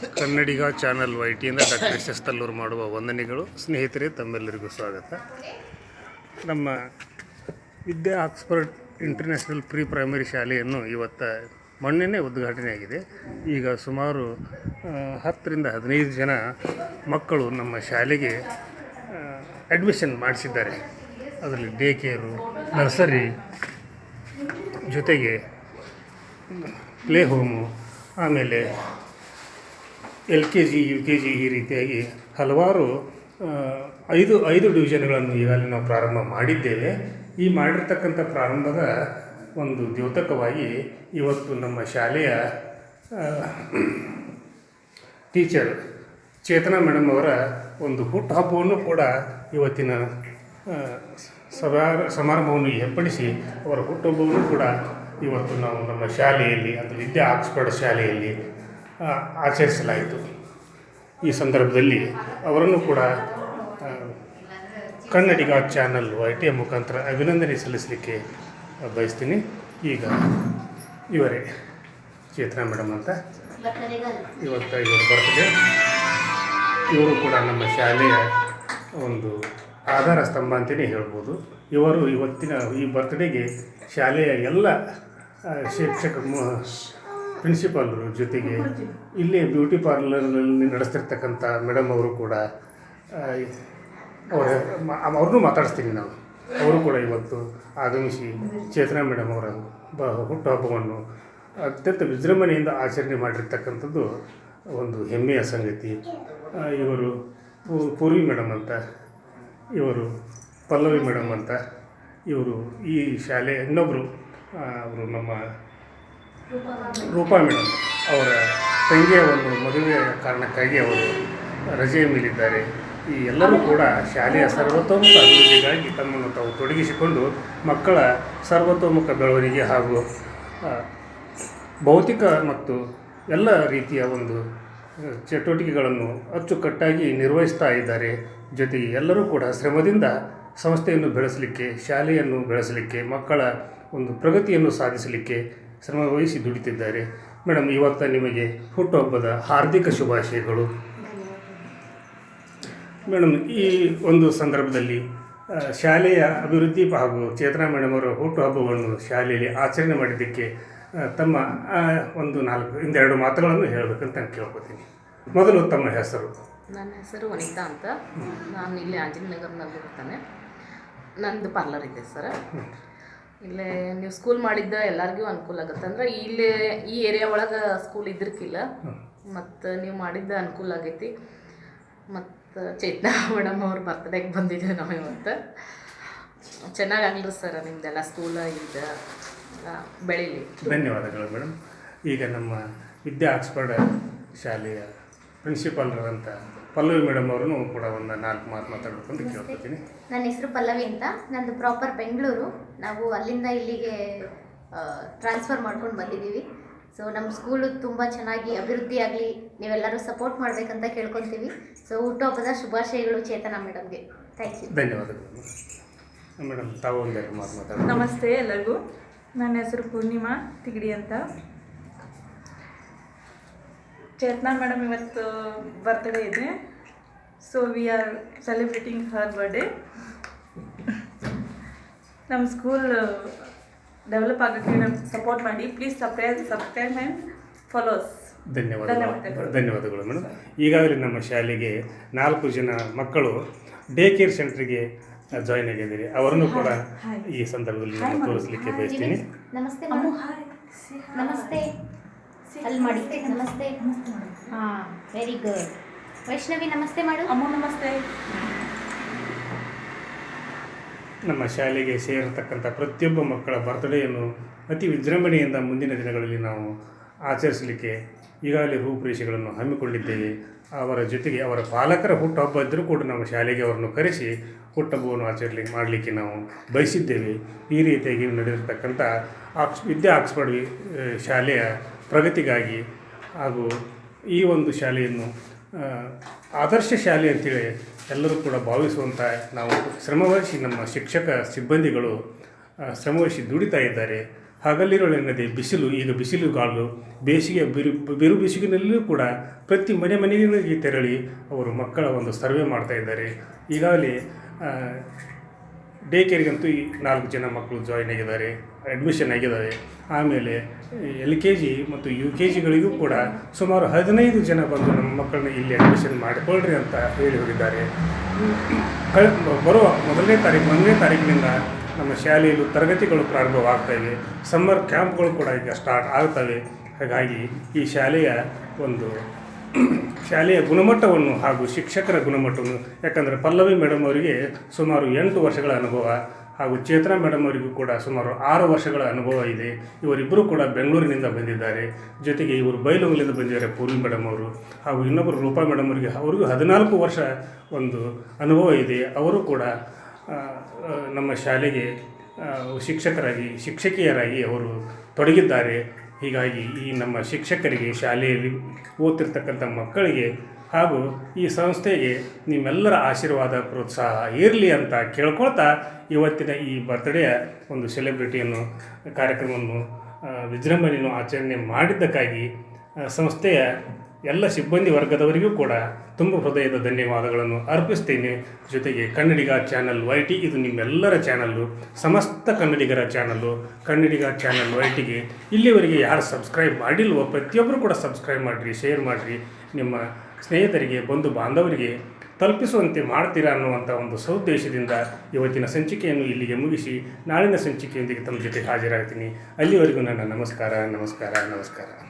ಕನ್ನಡಿಗ channel Y ಟಿಯಿಂದ doctor S ಮಾಡುವ ವಂದನೆಗಳು. ಸ್ನೇಹಿತರೆ, ತಮ್ಮೆಲ್ಲರಿಗೂ ಸ್ವಾಗತ. ನಮ್ಮ Vidya Oxford international pre primary ಶಾಲೆಯನ್ನು ಇವತ್ತು ಮೊನ್ನೆನೇ ಉದ್ಘಾಟನೆಯಾಗಿದೆ. ಈಗ ಸುಮಾರು ಹತ್ತರಿಂದ ಹದಿನೈದು ಜನ ಮಕ್ಕಳು ನಮ್ಮ ಶಾಲೆಗೆ ಅಡ್ಮಿಷನ್ ಮಾಡಿಸಿದ್ದಾರೆ. ಅದರಲ್ಲಿ ಡೇ ಕೇರು ನರ್ಸರಿ ಜೊತೆಗೆ ಪ್ಲೇ ಹೋಮು ಆಮೇಲೆ L K G, U K G ಈ ರೀತಿಯಾಗಿ ಹಲವಾರು ಐದು ಐದು ಡಿವಿಷನ್ಗಳನ್ನು ಈಗಾಗಲೇ ನಾವು ಪ್ರಾರಂಭ ಮಾಡಿದ್ದೇವೆ. ಈ ಮಾಡಿರ್ತಕ್ಕಂಥ ಪ್ರಾರಂಭದ ಒಂದು ದ್ಯೋತಕವಾಗಿ ಇವತ್ತು ನಮ್ಮ ಶಾಲೆಯ ಟೀಚರ್ ಚೇತನಾ ಮೇಡಮ್ ಅವರ ಒಂದು ಹುಟ್ಟುಹಬ್ಬವನ್ನು ಕೂಡ ಇವತ್ತಿನ ಸಭಾ, ಸಮಾರಂಭವನ್ನು ಏರ್ಪಡಿಸಿ ಅವರ ಹುಟ್ಟುಹಬ್ಬವನ್ನು ಕೂಡ ಇವತ್ತು ನಾವು ನಮ್ಮ ಶಾಲೆಯಲ್ಲಿ, ಅಂದರೆ ವಿದ್ಯಾ ಆಕ್ಸ್ಫರ್ಡ್ ಶಾಲೆಯಲ್ಲಿ ಆಚರಿಸಲಾಯಿತು. ಈ ಸಂದರ್ಭದಲ್ಲಿ ಅವರನ್ನು ಕೂಡ ಕನ್ನಡಿಗ ಚಾನಲ್ ಐ ಟಿ ಮುಖಾಂತರ ಅಭಿನಂದನೆ ಸಲ್ಲಿಸಲಿಕ್ಕೆ ಬಯಸ್ತೀನಿ. ಈಗ ಇವರೇ ಚೇತನಾ ಮೇಡಮ್ ಅಂತ ಇವತ್ತು ಇವರು ಬರ್ತದೆ ಇವರು ಕೂಡ ನಮ್ಮ ಶಾಲೆಯ ಒಂದು ಆಧಾರ ಸ್ತಂಭ ಅಂತಲೇ ಹೇಳ್ಬೋದು. ಇವರು ಇವತ್ತಿನ ಈ ಬರ್ತ್ಡೇಗೆ ಶಾಲೆಯ ಎಲ್ಲ ಶಿಕ್ಷಕ ಪ್ರಿನ್ಸಿಪಾಲರು ಜೊತೆಗೆ ಇಲ್ಲಿ ಬ್ಯೂಟಿ ಪಾರ್ಲರ್ನಲ್ಲಿ ನಡೆಸ್ತಿರ್ತಕ್ಕಂಥ ಮೇಡಮ್ ಅವರು ಕೂಡ ಅವರ ಅವ್ರನ್ನೂ ಮಾತಾಡಿಸ್ತೀನಿ ನಾವು ಅವರು ಕೂಡ ಇವತ್ತು ಆಗಮಿಸಿ ಚೇತನಾ ಮೇಡಮ್ ಅವರ ಬ ಹುಟ್ಟುಹಬ್ಬವನ್ನು ಅತ್ಯಂತ ವಿಜೃಂಭಣೆಯಿಂದ ಆಚರಣೆ ಮಾಡಿರ್ತಕ್ಕಂಥದ್ದು ಒಂದು ಹೆಮ್ಮೆಯ ಸಂಗತಿ. ಇವರು ಪೂರ್ವಿ ಮೇಡಮ್ ಅಂತ ಇವರು ಪಲ್ಲವಿ ಮೇಡಮ್ ಅಂತ ಇವರು ಈ ಶಾಲೆ ಇನ್ನೊಬ್ಬರು ಅವರು ನಮ್ಮ ರೂಪಾ ಮೇಡಮ್, ಅವರ ತಂಗಿಯ ಒಂದು ಮದುವೆಯ ಕಾರಣಕ್ಕಾಗಿ ಅವರು ರಜೆಯ ಮೇಲಿದ್ದಾರೆ. ಈ ಎಲ್ಲರೂ ಕೂಡ ಶಾಲೆಯ ಸರ್ವತೋಮುಖ ಅಭಿವೃದ್ಧಿಗಾಗಿ ತಮ್ಮನ್ನು ತಾವು ತೊಡಗಿಸಿಕೊಂಡು ಮಕ್ಕಳ ಸರ್ವತೋಮುಖ ಬೆಳವಣಿಗೆ ಹಾಗೂ ಭೌತಿಕ ಮತ್ತು ಎಲ್ಲ ರೀತಿಯ ಒಂದು ಚಟುವಟಿಕೆಗಳನ್ನು ಅಚ್ಚುಕಟ್ಟಾಗಿ ನಿರ್ವಹಿಸ್ತಾ ಇದ್ದಾರೆ. ಜೊತೆಗೆ ಎಲ್ಲರೂ ಕೂಡ ಶ್ರಮದಿಂದ ಸಂಸ್ಥೆಯನ್ನು ಬೆಳೆಸಲಿಕ್ಕೆ, ಶಾಲೆಯನ್ನು ಬೆಳೆಸಲಿಕ್ಕೆ, ಮಕ್ಕಳ ಒಂದು ಪ್ರಗತಿಯನ್ನು ಸಾಧಿಸಲಿಕ್ಕೆ ಶ್ರಮ ವಹಿಸಿ ದುಡಿತಿದ್ದಾರೆ. ಮೇಡಮ್ ಇವತ್ತು ನಿಮಗೆ ಹುಟ್ಟುಹಬ್ಬದ ಹಾರ್ದಿಕ ಶುಭಾಶಯಗಳು. ಮೇಡಮ್ ಈ ಒಂದು ಸಂದರ್ಭದಲ್ಲಿ ಶಾಲೆಯ ಅಭಿವೃದ್ಧಿ ಹಾಗೂ ಚೇತನಾ ಮೇಡಮ್ ಅವರ ಹುಟ್ಟುಹಬ್ಬವನ್ನು ಶಾಲೆಯಲ್ಲಿ ಆಚರಣೆ ಮಾಡಿದ್ದಕ್ಕೆ ತಮ್ಮ ಒಂದು ನಾಲ್ಕು ಇಂದೆರಡು ಮಾತುಗಳನ್ನು ಹೇಳಬೇಕಂತ ನಾನು ಕೇಳ್ಕೊತೀನಿ. ಮೊದಲು ತಮ್ಮ ಹೆಸರು. ನನ್ನ ಹೆಸರು ವನಿತಾ ಅಂತ. ನಾನು ಇಲ್ಲಿ ಆಂಜನೇಯನಗರ್ನಲ್ಲಿ ಇರ್ತಾನೆ ನಂದು ಪಾರ್ಲರ್ ಇದೆ ಸರ್. ಇಲ್ಲೇ ನೀವು ಸ್ಕೂಲ್ ಮಾಡಿದ್ದ ಎಲ್ಲರಿಗೂ ಅನುಕೂಲ ಆಗುತ್ತೆ. ಅಂದ್ರೆ ಇಲ್ಲೇ ಈ ಏರಿಯಾ ಒಳಗೆ ಸ್ಕೂಲ್ ಇದ್ರಕ್ಕಿಲ್ಲ ಮತ್ತು ನೀವು ಮಾಡಿದ್ದ ಅನುಕೂಲ ಆಗೈತಿ. ಮತ್ತು ಚೇತನಾ ಮೇಡಮ್ ಅವ್ರ ಬರ್ತ್ಡೇಗೆ ಬಂದಿದ್ದೀವಿ ನಾವು ಇವತ್ತು. ಚೆನ್ನಾಗಾಗಲಿ ಸರ್ ನಿಮ್ದೆಲ್ಲ ಸ್ಕೂಲ ಇದು ಬೆಳಿಲಿ. ಧನ್ಯವಾದಗಳು ಮೇಡಮ್. ಈಗ ನಮ್ಮ ವಿದ್ಯಾ ಆಕ್ಸ್ಫರ್ಡ್ ಶಾಲೆಯ ಪ್ರಿನ್ಸಿಪಾಲ್ರಂತ ಪಲ್ಲವಿ ಮೇಡಮ್ ಅವರನ್ನು ಕೂಡ ಒಂದು ನಾಲ್ಕು ಮಾತು ಮಾತಾಡಬೇಕು ಅಂತ ಕೇಳ್ಕೊತೀನಿ. ನನ್ನ ಹೆಸರು ಪಲ್ಲವಿ ಅಂತ. ನಂದು ಪ್ರಾಪರ್ ಬೆಂಗಳೂರು ನಾವು ಅಲ್ಲಿಂದ ಇಲ್ಲಿಗೆ ಟ್ರಾನ್ಸ್ಫರ್ ಮಾಡ್ಕೊಂಡು ಬಂದಿದ್ದೀವಿ. ಸೊ ನಮ್ಮ ಸ್ಕೂಲು ತುಂಬ ಚೆನ್ನಾಗಿ ಅಭಿವೃದ್ಧಿ ಆಗಲಿ ನೀವೆಲ್ಲರೂ ಸಪೋರ್ಟ್ ಮಾಡಬೇಕಂತ ಕೇಳ್ಕೊತೀವಿ ಸೊ ಹುಟ್ಟುಹಬ್ಬದ ಶುಭಾಶಯಗಳು ಚೇತನಾ ಮೇಡಮ್ಗೆ ಥ್ಯಾಂಕ್ ಯು ಧನ್ಯವಾದಗಳು. ಮೇಡಮ್ ತಾವು ಒಂದೆರಡು ಮಾತು ಮಾತಾಡ ನಮಸ್ತೆ ಎಲ್ಲರಿಗೂ. ನನ್ನ ಹೆಸರು ಪೂರ್ಣಿಮಾ ತಿಗಡಿ ಅಂತ. ಚೇತನಾ ಮೇಡಮ್ ಇವತ್ತು ಬರ್ತ್ಡೇ ಇದೆ. So we are celebrating her birthday ನಮ್ಮ ಸ್ಕೂಲ್ ಡೆವಲಪ್ ಆಗೋಕ್ಕೆ ನಮ್ಗೆ ಸಪೋರ್ಟ್ ಮಾಡಿ. Please subscribe subscribe and follows ಧನ್ಯವಾದಗಳು. ಧನ್ಯವಾದಗಳು. ಧನ್ಯವಾದಗಳು ಮೇಡಮ್. ಈಗಾಗಲೇ ನಮ್ಮ ಶಾಲೆಗೆ ನಾಲ್ಕು ಜನ ಮಕ್ಕಳು ಡೇ ಕೇರ್ ಸೆಂಟ್ರಿಗೆ ಜಾಯ್ನ್ ಆಗಿದ್ದೀರಿ. ಅವರನ್ನು ಕೂಡ ಈ ಸಂದರ್ಭದಲ್ಲಿ ನಾನು ತೋರಿಸಲಿಕ್ಕೆ ಬಯಸ್ತೀನಿ. ನಮಸ್ತೆ ನಮಸ್ತೆ. ಅಲ್ಲಿ ಮಾಡಿ. ನಮಸ್ತೆ. ಹಾಂ ವೆರಿ ಗುಡ್ ವೈಷ್ಣವಿ ನಮಸ್ತೆ ಮಾಡು. ಅಮ್ಮ ನಮಸ್ತೆ. ನಮ್ಮ ಶಾಲೆಗೆ ಸೇರತಕ್ಕಂಥ ಪ್ರತಿಯೊಬ್ಬ ಮಕ್ಕಳ ಬರ್ತ್ಡೇಯನ್ನು ಅತಿ ವಿಜೃಂಭಣೆಯಿಂದ ಮುಂದಿನ ದಿನಗಳಲ್ಲಿ ನಾವು ಆಚರಿಸಲಿಕ್ಕೆ ಈಗಾಗಲೇ ರೂಪುರೇಷೆಗಳನ್ನು ಹಮ್ಮಿಕೊಂಡಿದ್ದೇವೆ. ಅವರ ಜೊತೆಗೆ ಅವರ ಪಾಲಕರ ಹುಟ್ಟುಹಬ್ಬ ಇದ್ದರೂ ಕೂಡ ನಮ್ಮ ಶಾಲೆಗೆ ಅವರನ್ನು ಕರೆಸಿ ಹುಟ್ಟುಹಬ್ಬವನ್ನು ಆಚರಿಸಲಿಕ್ಕೆ ಮಾಡಲಿಕ್ಕೆ ನಾವು ಬಯಸಿದ್ದೇವೆ. ಈ ರೀತಿಯಾಗಿ ನಡೆದಿರ್ತಕ್ಕಂಥ ಆಕ್ಸ್ ವಿದ್ಯಾ ಆಕ್ಸ್ಫರ್ಡ್ ಶಾಲೆಯ ಪ್ರಗತಿಗಾಗಿ ಹಾಗೂ ಈ ಒಂದು ಶಾಲೆಯನ್ನು ಆದರ್ಶ ಶಾಲೆ ಅಂತೇಳಿ ಎಲ್ಲರೂ ಕೂಡ ಭಾವಿಸುವಂಥ ನಾವು ಶ್ರಮವಹಿಸಿ ನಮ್ಮ ಶಿಕ್ಷಕ ಸಿಬ್ಬಂದಿಗಳು ಶ್ರಮವಹಿಸಿ ದುಡಿತಾ ಇದ್ದಾರೆ. ಹಗಲಿರುಳೆನ್ನದೆ ಬಿಸಿಲು, ಈಗ ಬಿಸಿಲುಗಾಲು ಬೇಸಿಗೆ ಬಿರು ಬಿರು ಬಿಸಿಲಿನಲ್ಲೂ ಕೂಡ ಪ್ರತಿ ಮನೆ ಮನೆಗಳಿಗೆ ತೆರಳಿ ಅವರು ಮಕ್ಕಳ ಒಂದು ಸರ್ವೆ ಮಾಡ್ತಾ ಇದ್ದಾರೆ. ಈಗಾಗಲೇ ಡೇ ಕೇರ್ಗಂತೂ ಈ ನಾಲ್ಕು ಜನ ಮಕ್ಕಳು ಜಾಯಿನ್ ಆಗಿದ್ದಾರೆ. ಅಡ್ಮಿಷನ್ ಆಗಿದ್ದಾವೆ ಆಮೇಲೆ ಎಲ್ ಕೆ ಜಿ ಮತ್ತು ಯು ಕೆ ಜಿಗಳಿಗೂ ಕೂಡ ಸುಮಾರು ಹದಿನೈದು ಜನ ಬಂದು ನಮ್ಮ ಮಕ್ಕಳನ್ನ ಇಲ್ಲಿ ಅಡ್ಮಿಷನ್ ಮಾಡಿಕೊಳ್ಳ್ರಿ ಅಂತ ಹೇಳಿ ಹೋಗಿದ್ದಾರೆ. ಬರುವ ಮೊದಲನೇ ತಾರೀಕು ಒಂದನೇ ತಾರೀಕಿನಿಂದ ನಮ್ಮ ಶಾಲೆಯಲ್ಲೂ ತರಗತಿಗಳು ಪ್ರಾರಂಭವಾಗ್ತವೆ ಸಮ್ಮರ್ ಕ್ಯಾಂಪ್ಗಳು ಕೂಡ ಈಗ ಸ್ಟಾರ್ಟ್ ಆಗ್ತವೆ. ಹಾಗಾಗಿ ಈ ಶಾಲೆಯ ಒಂದು ಶಾಲೆಯ ಗುಣಮಟ್ಟವನ್ನು ಹಾಗೂ ಶಿಕ್ಷಕರ ಗುಣಮಟ್ಟವನ್ನು, ಯಾಕಂದರೆ ಪಲ್ಲವಿ ಮೇಡಮ್ ಅವರಿಗೆ ಸುಮಾರು ಎಂಟು ವರ್ಷಗಳ ಅನುಭವ ಹಾಗೂ ಚೇತನಾ ಮೇಡಮ್ ಅವರಿಗೂ ಕೂಡ ಸುಮಾರು ಆರು ವರ್ಷಗಳ ಅನುಭವ ಇದೆ. ಇವರಿಬ್ಬರು ಕೂಡ ಬೆಂಗಳೂರಿನಿಂದ ಬಂದಿದ್ದಾರೆ. ಜೊತೆಗೆ ಇವರು ಬೈಲೂರಿನಿಂದ ಬಂದಿದ್ದಾರೆ ಪೂರ್ವಿ ಮೇಡಮ್ ಅವರು. ಹಾಗೂ ಇನ್ನೊಬ್ಬರು ರೂಪಾ ಮೇಡಮ್ ಅವರಿಗೆ ಅವರಿಗೂ ಹದಿನಾಲ್ಕು ವರ್ಷ ಒಂದು ಅನುಭವ ಇದೆ. ಅವರು ಕೂಡ ನಮ್ಮ ಶಾಲೆಗೆ ಶಿಕ್ಷಕರಾಗಿ, ಶಿಕ್ಷಕಿಯರಾಗಿ ಅವರು ತೊಡಗಿದ್ದಾರೆ. ಹೀಗಾಗಿ ಈ ನಮ್ಮ ಶಿಕ್ಷಕರಿಗೆ ಶಾಲೆಯಲ್ಲಿ ಓದ್ತಿರ್ತಕ್ಕಂಥ ಮಕ್ಕಳಿಗೆ ಹಾಗೂ ಈ ಸಂಸ್ಥೆಗೆ ನಿಮ್ಮೆಲ್ಲರ ಆಶೀರ್ವಾದ, ಪ್ರೋತ್ಸಾಹ ಇರಲಿ ಅಂತ ಕೇಳ್ಕೊಳ್ತಾ ಇವತ್ತಿನ ಈ ಬರ್ತ್ಡೇಯ ಒಂದು ಸೆಲೆಬ್ರಿಟಿಯನ್ನು ಕಾರ್ಯಕ್ರಮವನ್ನು ವಿಜೃಂಭಣೆಯನ್ನು ಆಚರಣೆ ಮಾಡಿದ್ದಕ್ಕಾಗಿ ಸಂಸ್ಥೆಯ ಎಲ್ಲ ಸಿಬ್ಬಂದಿ ವರ್ಗದವರಿಗೂ ಕೂಡ ತುಂಬ ಹೃದಯದ ಧನ್ಯವಾದಗಳನ್ನು ಅರ್ಪಿಸ್ತೇನೆ. ಜೊತೆಗೆ ಕನ್ನಡಿಗ ಚಾನಲ್ ವೈ ಟಿ ಇದು ನಿಮ್ಮೆಲ್ಲರ ಚಾನಲ್ಲು ಸಮಸ್ತ ಕನ್ನಡಿಗರ ಚಾನಲ್ಲು ಕನ್ನಡಿಗ ಚಾನಲ್ ವೈ ಟಿಗೆ ಇಲ್ಲಿವರೆಗೆ ಯಾರು ಸಬ್ಸ್ಕ್ರೈಬ್ ಮಾಡಿಲ್ವೋ ಪ್ರತಿಯೊಬ್ಬರು ಕೂಡ ಸಬ್ಸ್ಕ್ರೈಬ್ ಮಾಡಿರಿ ಶೇರ್ ಮಾಡಿರಿ. ನಿಮ್ಮ ಸ್ನೇಹಿತರಿಗೆ, ಬಂಧು ಬಾಂಧವರಿಗೆ ತಲುಪಿಸುವಂತೆ ಮಾಡ್ತೀರಾ ಅನ್ನುವಂಥ ಒಂದು ಸದುದ್ದೇಶದಿಂದ ಇವತ್ತಿನ ಸಂಚಿಕೆಯನ್ನು ಇಲ್ಲಿಗೆ ಮುಗಿಸಿ ನಾಳಿನ ಸಂಚಿಕೆಯೊಂದಿಗೆ ತಮ್ಮ ಜೊತೆ ಹಾಜರಾಗ್ತೀನಿ. ಅಲ್ಲಿವರೆಗೂ ನನ್ನ ನಮಸ್ಕಾರ ನಮಸ್ಕಾರ ನಮಸ್ಕಾರ.